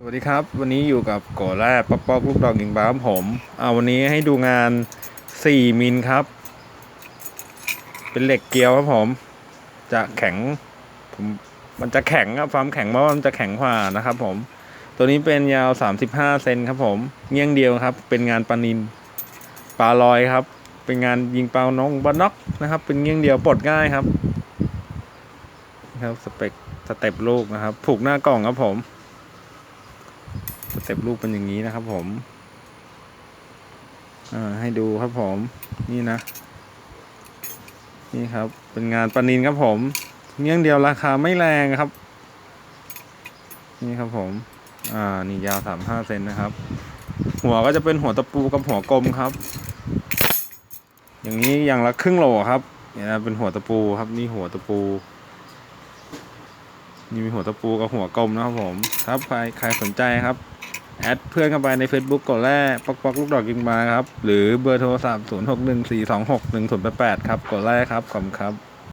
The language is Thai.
สวัสดีครับ วันนี้อยู่กับโกแร่ป๊อกป๊อกลูกดอกยิงบ้าผมเอาวันนี้ให้ดูงาน 4 มิลครับ เป็นเหล็กเกลียวครับผม จะแข็งผมมันจะแข็งครับความแข็งเพราะว่ามันจะแข็งกว่านะครับผม ตัวนี้เป็นยาว 35 เซนครับผมเงี้ยงเดียวครับ เป็นงานปลานินปลาลอยครับ เป็นงานยิงเปลาน้องบอลน็อกนะครับ เป็นเงี้ยงเดียวปลดง่ายครับนะครับสเปกสเต็ปลูกนะครับ ผูกหน้ากล่องครับผม เต็ปลูกเป็นอย่างนี้นะครับผมให้ดูครับผมนี่นะ นี่ครับเป็นงานปนินครับผมเงี้ยงเดียวราคาไม่แรงครับ นี่ครับผม อ่านี่ยาวสามห้าเซนนะครับ หัวก็จะเป็นหัวตะปูกับหัวกลมครับ อย่างนี้อย่างละครึ่งโลครับเนี่ยนะเป็นหัวตะปูครับนี่หัวตะปูนี่มีหัวตะปูกับหัวกลมนะครับผม ครับใครใครสนใจครับ แอดเพื่อนเข้าไปใน Facebook กดแรกปอกปอกลูกดอกยิงมาครับ หรือเบอร์โทรศัพท์ 0 6 1 4 2 6 1 0 8 8 ครับ กดแรกครับขอบคุณครับ